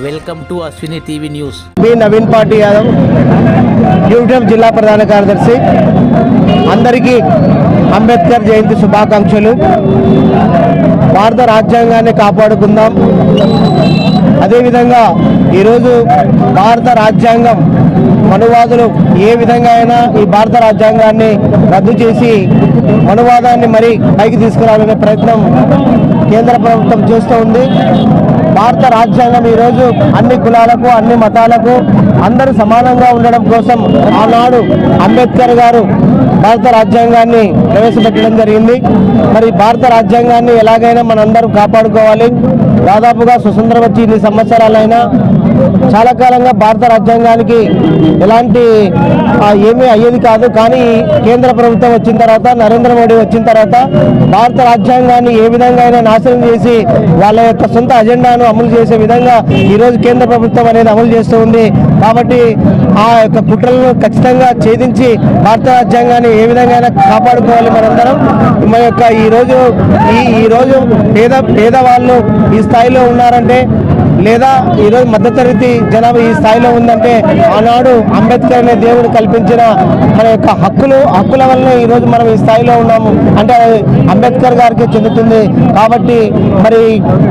Welcome to Ashwini TV news me Naveen Pati Yadav UTF జిల్లా ప్రధాన కార్యదర్శి అందరికీ అంబేద్కర్ జయంతి శుభాకాంక్షలు. భారత రాజ్యాంగాన్ని కాపాడుకుందాం. అదేవిధంగా ఈరోజు భారత రాజ్యాంగం మనువాదులు ఏ విధంగా అయినా ఈ భారత రాజ్యాంగాన్ని రద్దు చేసి మనువాదాన్ని మరి పైకి తీసుకురావాలనే ప్రయత్నం కేంద్ర ప్రభుత్వం చేస్తూ ఉంది. భారత రాజ్యాంగం ఈరోజు అన్ని కులాలకు అన్ని మతాలకు అందరూ సమానంగా ఉండడం కోసం ఆనాడు అంబేద్కర్ గారు భారత రాజ్యాంగాన్ని ప్రవేశపెట్టడం జరిగింది. మరి భారత రాజ్యాంగాన్ని ఎలాగైనా మనందరూ కాపాడుకోవాలి. దాదాపుగా స్వతంత్రం వచ్చి ఇన్ని సంవత్సరాలైనా చాలా కాలంగా భారత రాజ్యాంగానికి ఎలాంటి ఏమీ అయ్యేది కాదు. కానీ కేంద్ర ప్రభుత్వం వచ్చిన తర్వాత నరేంద్ర మోడీ వచ్చిన తర్వాత భారత రాజ్యాంగాన్ని ఏ విధంగా అయినా నాశనం చేసి వాళ్ళ యొక్క సొంత అజెండాను అమలు చేసే విధంగా ఈరోజు కేంద్ర ప్రభుత్వం అనేది అమలు చేస్తూ ఉంది. కాబట్టి ఆ యొక్క కుట్రలను ఖచ్చితంగా ఛేదించి భారత రాజ్యాంగాన్ని ఏ విధంగా అయినా కాపాడుకోవాలి మనందరం. మన యొక్క ఈరోజు ఈ ఈరోజు పేద పేదవాళ్ళు ఈ స్థాయిలో ఉన్నారంటే లేదా ఈరోజు మధ్యతరగతి జనాభా ఈ స్థాయిలో ఉందంటే ఆనాడు అంబేద్కర్ అనే దేవుడు కల్పించిన మన యొక్క హక్కులు హక్కుల వల్లనే ఈరోజు మనం ఈ స్థాయిలో ఉన్నాము. అంటే అంబేద్కర్ గారికి చెందుతుంది. కాబట్టి మరి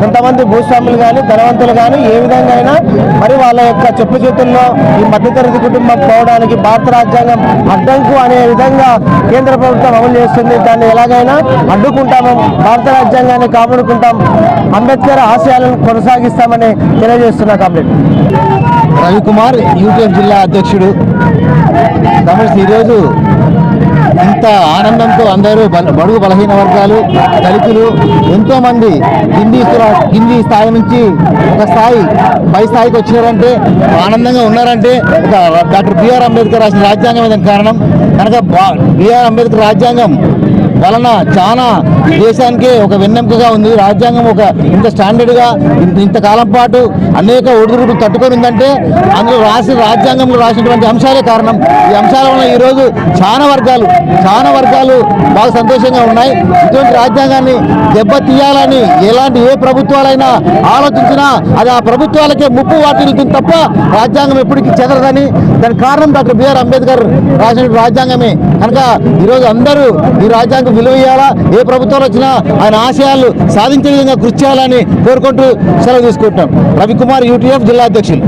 కొంతమంది భూస్వాములు కానీ ధనవంతులు కానీ ఏ విధంగా అయినా మరి వాళ్ళ యొక్క చెప్పు చేతుల్లో ఈ మధ్యతరగతి కుటుంబం పోవడానికి భారత రాజ్యాంగం అడ్డంకు అనే విధంగా కేంద్ర ప్రభుత్వం అమలు చేస్తుంది. దాన్ని ఎలాగైనా అడ్డుకుంటాము. భారత రాజ్యాంగాన్ని కాపాడుకుంటాం. అంబేద్కర్ ఆశయాలను కొనసాగిస్తామని తెలియజేస్తున్నా కంప్లీట్. రవికుమార్ యూటీఎఫ్ జిల్లా అధ్యక్షుడు. తమిళ ఈరోజు ఇంత ఆనందంతో అందరూ బల- బడుగు బలహీన వర్గాలు దళితులు ఎంతోమంది కింది కింది స్థాయి నుంచి ఒక స్థాయి పై స్థాయికి వచ్చినారంటే ఆనందంగా ఉన్నారంటే ఒక డాక్టర్ బిఆర్ అంబేద్కర్ రాసిన రాజ్యాంగం దానికి కారణం. కనుక బా- బిఆర్ అంబేద్కర్ రాజ్యాంగం వలన చాలా దేశానికి దేశానికే ఒక వెన్నెంకగా ఉంది. రాజ్యాంగం ఒక ఇంత స్టాండర్డ్గా ఇంత ఇంతకాలం పాటు అనేక ఒడిదుడుకులు తట్టుకొని ఉందంటే అందులో రాసిన రాజ్యాంగంలో రాసినటువంటి అంశాలే కారణం. ఈ అంశాల వలన ఈరోజు చాలా వర్గాలు చాలా వర్గాలు బాగా సంతోషంగా ఉన్నాయి. ఇటువంటి రాజ్యాంగాన్ని దెబ్బ తీయాలని ఎలాంటి ఏ ప్రభుత్వాలైనా ఆలోచించినా అది ఆ ప్రభుత్వాలకే ముప్పు వాటిల్తుంది తప్ప రాజ్యాంగం ఎప్పటికీ చెదరదని. దాని కారణం డాక్టర్ బిఆర్ అంబేద్కర్ రాసిన రాజ్యాంగమే. కనుక ఈరోజు అందరూ ఈ రాజ్యాంగం విలువ ఇవ్వాలా ఏ ప్రభుత్వాలు వచ్చినా ఆయన ఆశయాలు సాధించే విధంగా కృషి చేయాలని కోరుకుంటూ సెలవు తీసుకుంటున్నాం. రవికుమార్ యూటీఎఫ్ జిల్లా అధ్యక్షులు.